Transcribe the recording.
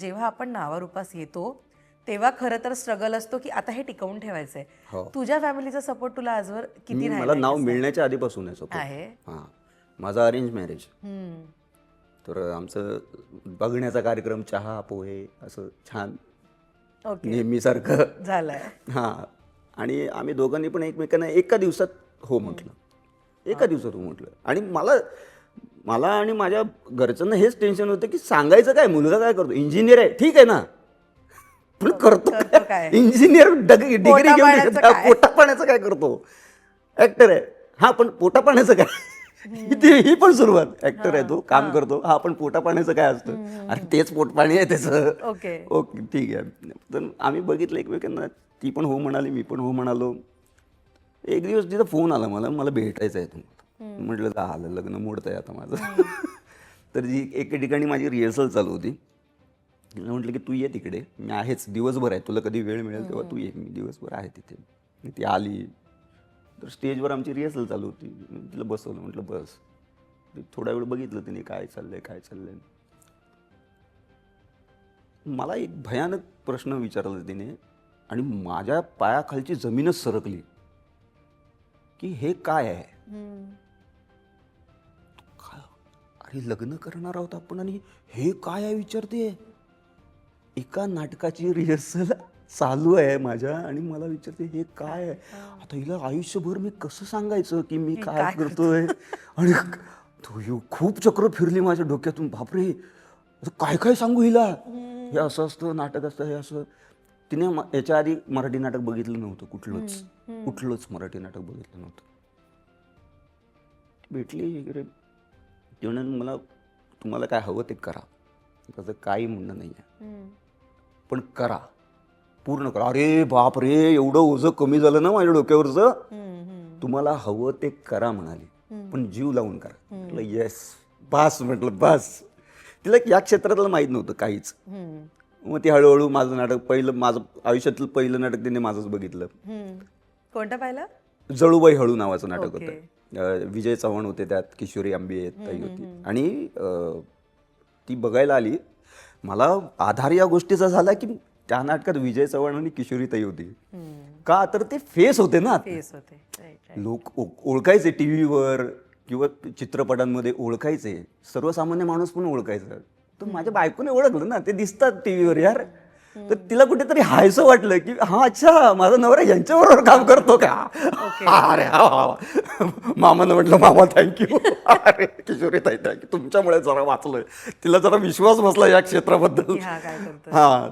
जेव्हा आपण नावारूपास येतो तेव्हा खरं तर स्ट्रगल असतो की आता हे टिकवून ठेवायचंय. हो. तुझ्या फॅमिलीचा सपोर्ट तुला आजवर किती? मला नाव मिळण्याच्या आधीपासून आहे. आहे. हां. माझं अरेंज मॅरेज हम्म. तर आमचं बघण्याचा कार्यक्रम चहा पोहे असं छान. नेहमीसारखं झालंय. हां. आणि आम्ही दोघांनी पण एकमेकांना एका दिवसात हो म्हटलं. एका दिवसात हो म्हटलं. आणि मला मला आणि माझ्या घरच्यांना हेच टेन्शन होतं की सांगायचं काय? मुलगा काय करतो? इंजिनियर आहे. ठीक आहे ना? पण करतो काय? इंजिनियर डिग्री घेऊन? पोटा पाण्याचं काय? करतो? ऍक्टर आहे. हा पण पोटा पाण्याचं काय ती ही पण सुरुवात. ऍक्टर आहे तो काम करतो. हा पण पोटा पाण्याचं काय असतं? अरे तेच पोट पाणी आहे त्याचं. ओके. ओके ठीक आहे. तर आम्ही बघितलं एकमेकांना. ती पण हो म्हणाली मी पण हो म्हणालो. एक दिवस तिचा फोन आला मला. मला भेटायचं आहे तुम्हाला. म्हटलं झालं लग्न मोडतंय आता माझं. तर जी एके ठिकाणी माझी रिहर्सल चालू होती. म्हटलं की तू ये तिकडे. मी आहेच. दिवसभर आहे. तुला कधी वेळ मिळेल तेव्हा तू ये. मी दिवसभर आहे तिथे. ती आली. तर स्टेजवर आमची रिहर्सल चालू होती. तिला बसवलं. म्हटलं बस. थोडा वेळ बघितलं तिने काय चाललंय काय चाललंय. मला एक भयानक प्रश्न विचारला तिने आणि माझ्या पायाखालची जमीनच सरकली. की हे काय आहे? अरे लग्न करणार आहोत आपण आणि हे काय आहे विचारते एका नाटकाची रिहर्सल चालू आहे माझ्या आणि मला विचारते हे काय आहे? आता हिला आयुष्यभर मी कसं सांगायचं की मी काय करतोय? आणि तो खूप चक्र फिरली माझ्या डोक्यातून. बापरे! काय काय सांगू हिला? हे असं असतं नाटक असतं हे असं. तिने याच्या आधी मराठी नाटक बघितलं नव्हतं कुठलंच. कुठलंच मराठी नाटक बघितलं नव्हतं. भेटली वगैरे ती मला तुम्हाला काय हवं ते करा. त्याचं काही म्हणणं नाही आहे. पण करा. पूर्ण करा. अरे बाप रे एवढं ओझं कमी झालं ना माझ्या डोक्यावरचं. तुम्हाला हवं ते करा म्हणाली. पण जीव लावून करा. म्हटलं येस बस म्हटलं बस. तिला या क्षेत्रातलं माहीत नव्हतं काहीच. मग ती हळूहळू माझं नाटक पहिलं माझं आयुष्यातलं पहिलं नाटक तिने माझंच बघितलं. कोणतं पाहिलं? जळूबाई हळू नावाचं नाटक. होतं. विजय चव्हाण होते त्यात किशोरी आंबे ताई होती. आणि ती बघायला आली. मला आधार या गोष्टीचा झाला की त्या नाटकात विजय चव्हाण आणि किशोरी ताई होती. का तर ते फेस होते ना. फेस होते. लोक ओळखायचे टी व्हीवर किंवा चित्रपटांमध्ये ओळखायचे. सर्वसामान्य माणूस पण ओळखायचा. तर माझ्या बायकोने ओळखलं ना. ते दिसतात टी व्हीवर यार. तर तिला कुठेतरी हायसं वाटलं की हा अच्छा माझा नवरा यांच्याबरोबर काम करतो का? अरे हा, हा, हा. मामानं म्हटलं मामा थँक्यू अरे किशोरी ताई थँक्यू तुमच्यामुळे जरा वाचलोय. तिला जरा विश्वास बसला या क्षेत्राबद्दल. हा.